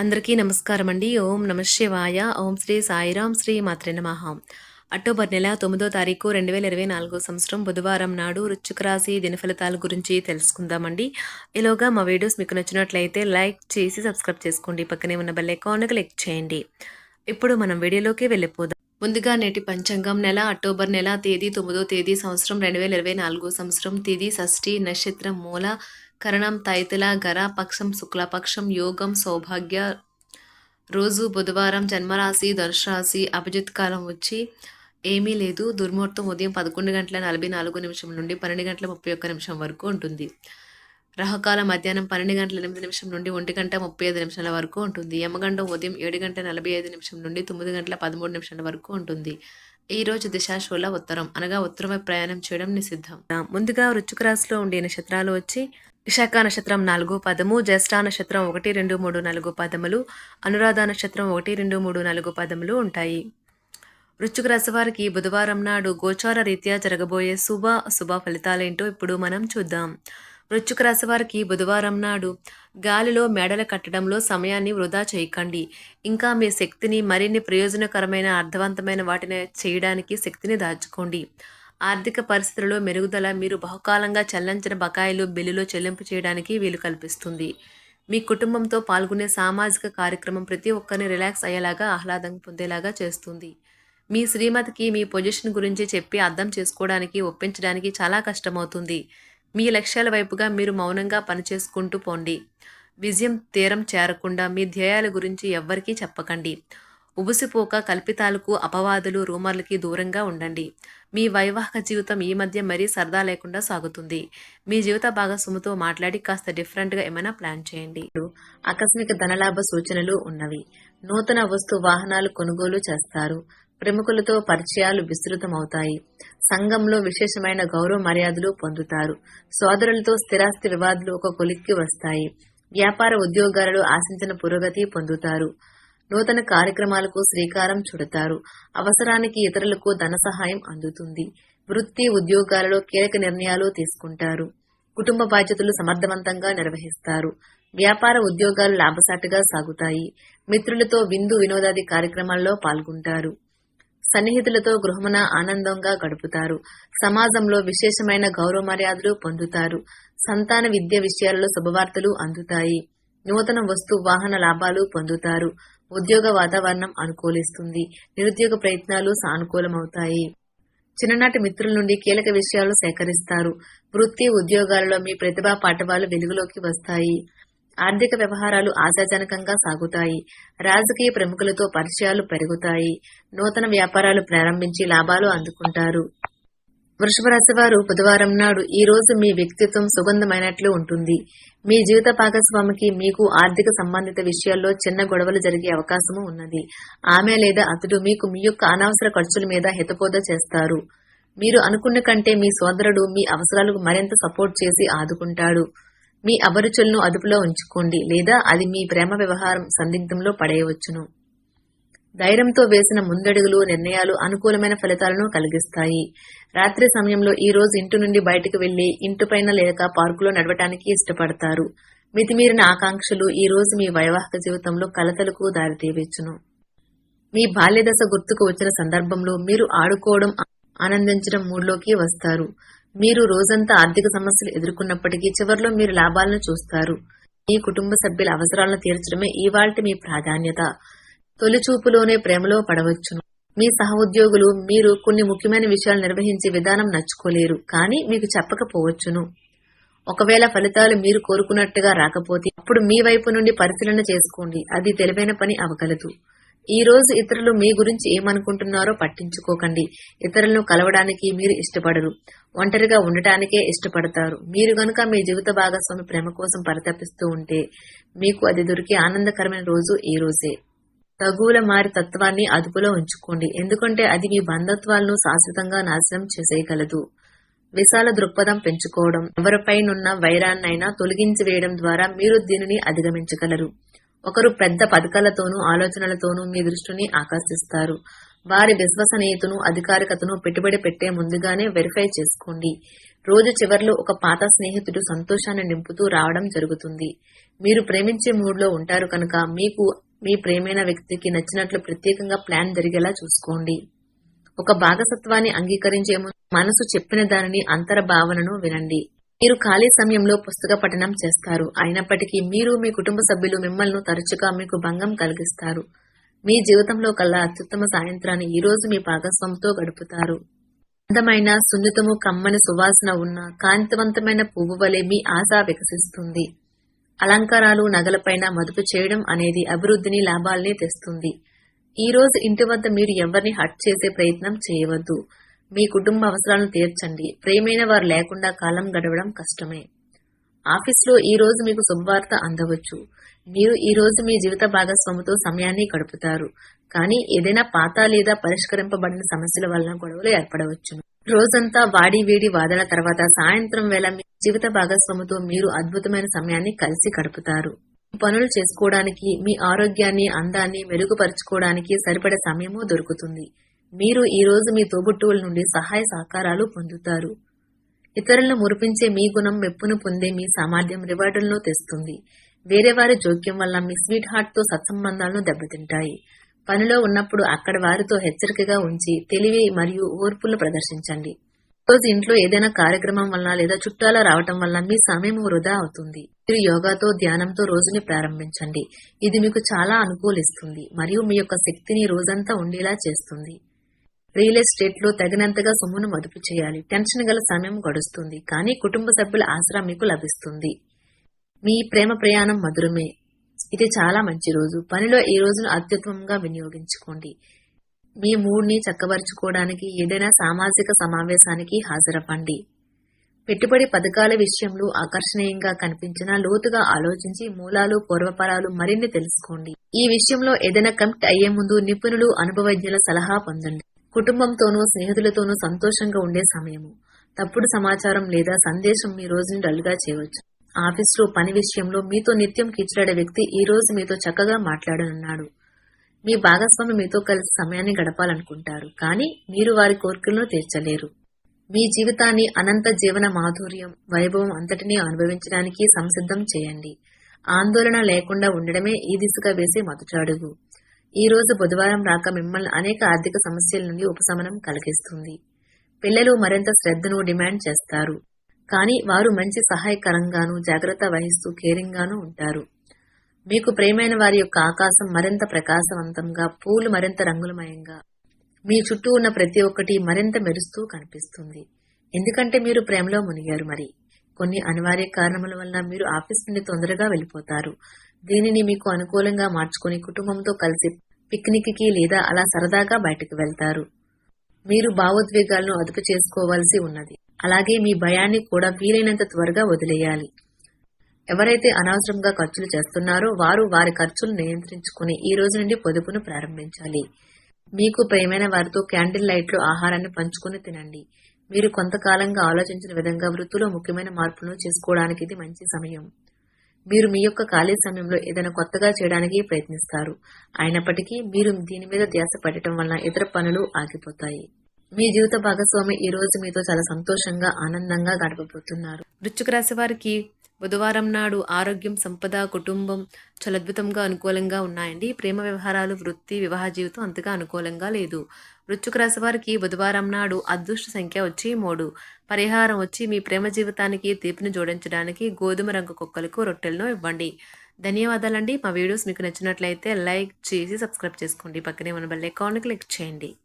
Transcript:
అందరికీ నమస్కారం అండి ఓం నమ శివాయ. ఓం శ్రీ సాయిరాం శ్రీ మాత్రే నమః. అక్టోబర్ నెల తొమ్మిదో తారీఖు రెండు వేల ఇరవై నాలుగో సంవత్సరం బుధవారం నాడు రుచిక రాశి దినఫలితాల గురించి తెలుసుకుందామండి. ఈలోగా మా వీడియోస్ మీకు నచ్చినట్లయితే లైక్ చేసి సబ్స్క్రైబ్ చేసుకోండి. పక్కనే ఉన్న బెల్ ఐకాన్ క్లిక్ చేయండి. ఇప్పుడు మనం వీడియోలోకి వెళ్ళిపోదాం. ముందుగా నేటి పంచాంగం నెల అక్టోబర్ నెల తేదీ తొమ్మిదో తేదీ సంవత్సరం రెండు వేల ఇరవై నాలుగో సంవత్సరం. తేదీ షష్ఠి నక్షత్రం మూల కరణం తైతుల గర పక్షం శుక్లపక్షం యోగం సౌభాగ్య. రోజు బుధవారం జన్మరాశి ధనుసు అభిజిత్ కాలం వచ్చి ఏమీ లేదు. దుర్ముహూర్తం ఉదయం పదకొండు గంటల నలభై నాలుగు నిమిషం నుండి పన్నెండు గంటల ముప్పై ఒక్క నిమిషం వరకు ఉంటుంది. రహకాలం మధ్యాహ్నం పన్నెండు గంటల ఎనిమిది నిమిషం నుండి ఒంటి గంట ముప్పై ఐదు నిమిషాల వరకు ఉంటుంది. యమగండం ఉదయం ఏడు గంటల నలభై ఐదు నిమిషం నుండి తొమ్మిది గంటల పదమూడు నిమిషాల వరకు ఉంటుంది. ఈ రోజు దిశాశూల ఉత్తరం అనగా ఉత్తరమై ప్రయాణం చేయడం నిషిద్ధం. ముందుగా వృచ్చుక రాశిలో ఉండే నక్షత్రాలు వచ్చి విశాఖ నక్షత్రం నాలుగు పదము జ్యేష్ఠ నక్షత్రం ఒకటి రెండు మూడు నాలుగు పదములు అనురాధ నక్షత్రం ఒకటి రెండు మూడు నాలుగు పదములు ఉంటాయి. వృశ్చిక రాశి వారికి బుధవారం నాడు గోచార రీత్యా జరగబోయే శుభ అశుభ ఫలితాలేంటో ఇప్పుడు మనం చూద్దాం. వృశ్చిక రాశి వారికి బుధవారం నాడు గాలిలో మేడలు కట్టడంలో సమయాన్ని వృధా చేయకండి. ఇంకా మీ శక్తిని మరిన్ని ప్రయోజనకరమైన అర్థవంతమైన వాటిని చేయడానికి శక్తిని దాచుకోండి. ఆర్థిక పరిస్థితులలో మెరుగుదల మీరు బహుకాలంగా చెల్లించిన బకాయిలు బిల్లులో చెల్లింపు చేయడానికి వీలు కల్పిస్తుంది. మీ కుటుంబంతో పాల్గొనే సామాజిక కార్యక్రమం ప్రతి ఒక్కరిని రిలాక్స్ అయ్యేలాగా ఆహ్లాదం పొందేలాగా చేస్తుంది. మీ శ్రీమతికి మీ పొజిషన్ గురించి చెప్పి అర్థం చేసుకోవడానికి ఒప్పించడానికి చాలా కష్టమవుతుంది. మీ లక్ష్యాల వైపుగా మీరు మౌనంగా పనిచేసుకుంటూ పోండి. విజయం తీరం చేరకుండా మీ ధ్యేయాల గురించి ఎవ్వరికీ చెప్పకండి. ఉబుసిపోక కల్పితాలకు అపవాదులు రూమర్లకి దూరంగా ఉండండి. మీ వైవాహిక జీవితం ఈ మధ్య మరీ సరదా లేకుండా సాగుతుంది. మీ జీవిత భాగస్వామితో మాట్లాడి కాస్త డిఫరెంట్గా ఏమైనా ప్లాన్ చేయండి. ఆకస్మిక ధనలాభ సూచనలు ఉన్నవి. నూతన వస్తు వాహనాలు కొనుగోలు చేస్తారు. ప్రముఖులతో పరిచయాలు విస్తృతమవుతాయి. సంఘంలో విశేషమైన గౌరవ మర్యాదలు పొందుతారు. సోదరులతో స్థిరాస్తి వివాదాలు ఒక కొలిక్కి వస్తాయి. వ్యాపార ఉద్యోగాలలో ఆశించిన పురోగతి పొందుతారు. నూతన కార్యక్రమాలకు శ్రీకారం చుడతారు. అవసరానికి ఇతరులకు ధన సహాయం అందుతుంది. వృత్తి ఉద్యోగాలలో కీలక నిర్ణయాలు తీసుకుంటారు. కుటుంబ బాధ్యతలు సమర్థవంతంగా నిర్వహిస్తారు. వ్యాపార ఉద్యోగాలు లాభసాటిగా సాగుతాయి. మిత్రులతో విందు వినోదాది కార్యక్రమాల్లో పాల్గొంటారు. సన్నిహితులతో గృహమున ఆనందంగా గడుపుతారు. సమాజంలో విశేషమైన గౌరవ మర్యాదలు పొందుతారు. సంతాన విద్య విషయాలలో శుభవార్తలు అందుతాయి. నూతన వస్తు వాహన లాభాలు పొందుతారు. ఉద్యోగ వాతావరణం అనుకూలిస్తుంది. నిరుద్యోగ ప్రయత్నాలు సానుకూలమవుతాయి. చిన్ననాటి మిత్రుల నుండి కీలక విషయాలు సేకరిస్తారు. వృత్తి ఉద్యోగాలలో మీ ప్రతిభా పాఠవాలు వెలుగులోకి వస్తాయి. ఆర్థిక వ్యవహారాలు ఆశాజనకంగా సాగుతాయి. రాజకీయ ప్రముఖులతో పరిచయాలు పెరుగుతాయి. నూతన వ్యాపారాలు ప్రారంభించి లాభాలు అందుకుంటారు. వృషభరాశి వారు బుధవారం నాడు ఈ రోజు మీ వ్యక్తిత్వం సుగంధమైనట్లు ఉంటుంది. మీ జీవిత భాగస్వామికి మీకు ఆర్థిక సంబంధిత విషయాల్లో చిన్న గొడవలు జరిగే అవకాశము ఉన్నది. ఆమె లేదా అతడు మీకు మీ యొక్క అనవసర ఖర్చుల మీద హితబోధ చేస్తారు. మీరు అనుకున్న కంటే మీ సోదరుడు మీ అవసరాలకు మరింత సపోర్ట్ చేసి ఆదుకుంటాడు. మీ అభిరుచులను అదుపులో ఉంచుకోండి లేదా అది మీ ప్రేమ వ్యవహారం సందిగ్ధంలో పడేయవచ్చును. ధైర్యంతో వేసిన ముందడుగులు నిర్ణయాలు అనుకూలమైన ఫలితాలను కలిగిస్తాయి. రాత్రి సమయంలో ఈ రోజు ఇంటి నుండి బయటకు వెళ్ళి ఇంటిపైన లేక పార్కులో నడవటానికి ఇష్టపడతారు. మితిమీరిన ఆకాంక్షలు ఈ రోజు మీ వైవాహిక జీవితంలో కలతలకు దారితీయవచ్చును. మీ బాల్యదశ గుర్తుకు వచ్చిన సందర్భంలో మీరు ఆడుకోవడం ఆనందించడం మూడ్లోకి వస్తారు. మీరు రోజంతా ఆర్థిక సమస్యలు ఎదుర్కొన్నప్పటికీ చివరిలో మీరు లాభాలను చూస్తారు. మీ కుటుంబ సభ్యుల అవసరాలను తీర్చడమే ఇవాల్టి మీ ప్రాధాన్యత. తొలిచూపులోనే ప్రేమలో పడవచ్చును. మీ సహోద్యోగులు మీరు కొన్ని ముఖ్యమైన విషయాలు నిర్వహించే విధానం నచ్చుకోలేరు కానీ మీకు చెప్పకపోవచ్చును. ఒకవేళ ఫలితాలు మీరు కోరుకున్నట్టుగా రాకపోతే అప్పుడు మీ వైపు నుండి పరిశీలన చేసుకోండి. అది తెలివైన పని అవగలదు. ఈ రోజు ఇతరులు మీ గురించి ఏమనుకుంటున్నారో పట్టించుకోకండి. ఇతరులను కలవడానికి మీరు ఇష్టపడరు. ఒంటరిగా ఉండటానికే ఇష్టపడతారు. మీరు గనుక మీ జీవిత భాగస్వామి ప్రేమ కోసం పరితపిస్తూ ఉంటే మీకు అది దొరికే ఆనందకరమైన రోజు ఈ రోజే. తగువుల మారి తత్వాన్ని అదుపులో ఉంచుకోండి. ఎందుకంటే అది మీ బంధత్వాలను శాశ్వతంగా నాశనం చేసేయగలదు. విశాల దృక్పథం పెంచుకోవడం ఎవరిపైనున్న వైరాన్నైనా తొలగించి వేయడం ద్వారా మీరు దీనిని అధిగమించగలరు. ఒకరు పెద్ద పథకాలతోనూ ఆలోచనలతోనూ మీ దృష్టిని ఆకర్షిస్తారు. వారి విశ్వసనీయతను అధికారికతను పెట్టుబడి పెట్టే ముందుగానే వెరిఫై చేసుకోండి. రోజు చివర్లో ఒక పాత స్నేహితుడు సంతోషాన్ని నింపుతూ రావడం జరుగుతుంది. మీరు ప్రేమించే మూడ్లో ఉంటారు కనుక మీకు మీ ప్రేమైన వ్యక్తికి నచ్చినట్లు ప్రత్యేకంగా ప్లాన్ జరిగేలా చూసుకోండి. ఒక భాగసత్వాన్ని అంగీకరించే ముందు మనసు చెప్పిన దానిని అంతర భావనను వినండి. మీరు ఖాళీ సమయంలో పుస్తక పఠనం చేస్తారు. అయినప్పటికీ మీరు మీ కుటుంబ సభ్యులు మిమ్మల్ని తరచుగా మీకు భంగం కలిగిస్తారు. మీ జీవితంలో కల్లా అత్యుత్తమ సాయంత్రాన్ని ఈ రోజు మీ భాగస్వామితో గడుపుతారు. అందమైన సున్నితము కమ్మని సువాసన ఉన్న కాంతివంతమైన పువ్వు వలె మీ ఆశ వికసిస్తుంది. అలంకారాలు నగలపైన మదుపు చేయడం అనేది అభివృద్ధిని లాభాల్ని తెస్తుంది. ఈ రోజు ఇంటి వద్ద మీరు ఎవరిని హట్ చేసే ప్రయత్నం చేయవద్దు. మీ కుటుంబ అవసరాలను తీర్చండి. ప్రేమైన వారు లేకుండా కాలం గడవడం కష్టమే. ఆఫీస్లో ఈ రోజు మీకు శుభవార్త అందవచ్చు. మీరు ఈ రోజు మీ జీవిత భాగస్వామితో సమయాన్ని గడుపుతారు. కానీ ఏదైనా పాత లేదా పరిష్కరింపబడిన సమస్యల వలన గొడవలు ఏర్పడవచ్చును రోజంతా వాడి వేడి వాదన తర్వాత సాయంత్రం వేళ మీ జీవిత భాగస్వామితో మీరు అద్భుతమైన సమయాన్ని కలిసి గడుపుతారు. పనులు చేసుకోవడానికి మీ ఆరోగ్యాన్ని అందాన్ని మెరుగుపరుచుకోవడానికి సరిపడే సమయము దొరుకుతుంది. మీరు ఈ రోజు మీ తోబుట్టువుల నుండి సహాయ సహకారాలు పొందుతారు. ఇతరులను మురిపించే మీ గుణం మెప్పును పొందే మీ సామర్థ్యం రివార్డులను తెస్తుంది. వేరే వారి జోక్యం వల్ల మీ స్వీట్ హార్ట్తో సత్సంబంధాలను దెబ్బతింటాయి. పనిలో ఉన్నప్పుడు అక్కడ వారితో హెచ్చరికగా ఉంచి తెలివి మరియు ఓర్పులు ప్రదర్శించండి. రోజు ఇంట్లో ఏదైనా కార్యక్రమం వల్ల లేదా చుట్టాల రావటం వల్ల మీ సమయం వృధా అవుతుంది. మీరు యోగాతో ధ్యానంతో రోజుని ప్రారంభించండి. ఇది మీకు చాలా అనుకూలిస్తుంది మరియు మీ యొక్క శక్తిని రోజంతా ఉండేలా చేస్తుంది. రియల్ ఎస్టేట్లో తగినంతగా సొమ్మును మదుపు చేయాలి. టెన్షన్ గల సమయం గడుస్తుంది. కానీ కుటుంబ సభ్యుల ఆసరా మీకు లభిస్తుంది. మీ ప్రేమ ప్రయాణం మధురమే. ఇది చాలా మంచి రోజు. పనిలో ఈ రోజును అత్యుత్తమంగా వినియోగించుకోండి. మీ మూడ్ని చక్కబరుచుకోవడానికి ఏదైనా సామాజిక సమావేశానికి హాజరవ్వండి. పెట్టుబడి పథకాల విషయంలో ఆకర్షణీయంగా కనిపించినా లోతుగా ఆలోచించి మూలాలు పూర్వపరాలు మరిన్ని తెలుసుకోండి. ఈ విషయంలో ఏదైనా కమిట్ అయ్యే ముందు నిపుణులు అనుభవజ్ఞుల సలహా పొందండి. కుటుంబంతోనూ స్నేహితులతోనూ సంతోషంగా ఉండే సమయము. తప్పుడు సమాచారం లేదా సందేశం మీ రోజుని డల్గా చేయవచ్చు. ఆఫీసులో పని విషయంలో మీతో నిత్యం కిచ్చలాడే వ్యక్తి ఈ రోజు మీతో చక్కగా మాట్లాడనున్నాడు. మీ భాగస్వామి మీతో కలిసి సమయాన్ని గడపాలనుకుంటారు కానీ మీరు వారి కోరికలను తీర్చలేరు. మీ జీవితాన్ని అనంత జీవన మాధుర్యం వైభవం అంతటినీ అనుభవించడానికి సంసిద్ధం చేయండి. ఆందోళన లేకుండా ఉండడమే ఈ దిశగా వేసే మొదటడుగు ఈ రోజు బుధవారం రాక మిమ్మల్ని అనేక ఆర్థిక సమస్యల నుండి ఉపశమనం కలిగిస్తుంది. పిల్లలు మరింత శ్రద్ధను డిమాండ్ చేస్తారు. కానీ వారు మంచి సహాయకరంగాను జాగ్రత్త వహిస్తూ కేరింగ్గాను ఉంటారు. మీకు ప్రేమైన వారి యొక్క ఆకాశం మరింత ప్రకాశవంతంగా పూలు మరింత రంగులమయంగా మీ చుట్టూ ఉన్న ప్రతి ఒక్కటి మరింత మెరుస్తూ కనిపిస్తుంది. ఎందుకంటే మీరు ప్రేమలో మునిగారు మరి. కొన్ని అనివార్య కారణముల వల్ల మీరు ఆఫీస్ నుండి తొందరగా వెళ్ళిపోతారు. దీనిని మీకు అనుకూలంగా మార్చుకొని కుటుంబంతో కలిసి పిక్నిక్కి లేదా అలా సరదాగా బయటకు వెళ్తారు. మీరు భావోద్వేగాలను అదుపు చేసుకోవాల్సి ఉన్నది. అలాగే మీ భయాన్ని కూడా వీలైనంత త్వరగా వదిలేయాలి. ఎవరైతే అనవసరంగా ఖర్చులు చేస్తున్నారో వారు వారి ఖర్చులు నియంత్రించుకుని ఈ రోజు నుండి పొదుపును ప్రారంభించాలి. మీకు ప్రేమైన వారితో క్యాండిల్ లైట్లు ఆహారాన్ని పంచుకుని తినండి. మీరు కొంతకాలంగా ఆలోచించిన విధంగా వృత్తిలో ముఖ్యమైన మార్పులను చేసుకోవడానికి ఇది మంచి సమయం. మీరు మీ యొక్క ఖాళీ సమయంలో ఏదైనా కొత్తగా చేయడానికి ప్రయత్నిస్తారు. అయినప్పటికీ మీరు దీని మీద ధ్యాస పెట్టడం వలన ఇతర పనులు ఆగిపోతాయి. మీ జీవిత భాగస్వామి ఈ రోజు మీతో చాలా సంతోషంగా ఆనందంగా గడపబోతున్నారు. వృశ్చిక రాశి వారికి బుధవారం నాడు ఆరోగ్యం సంపద కుటుంబం చాలా అద్భుతంగా అనుకూలంగా ఉన్నాయండి. ప్రేమ వ్యవహారాలు వృత్తి వివాహ జీవితం అంతగా అనుకూలంగా లేదు. వృశ్చిక రాశి వారికి బుధవారం నాడు అదృష్ట సంఖ్య వచ్చి మూడు. పరిహారం వచ్చి మీ ప్రేమ జీవితానికి తీపిని జోడించడానికి గోధుమ రంగు కుక్కలకు రొట్టెలను ఇవ్వండి. ధన్యవాదాలండి. మా వీడియోస్ మీకు నచ్చినట్లయితే లైక్ చేసి సబ్స్క్రైబ్ చేసుకోండి. పక్కనే ఉన్న బెల్ ఐకాన్ క్లిక్ చేయండి.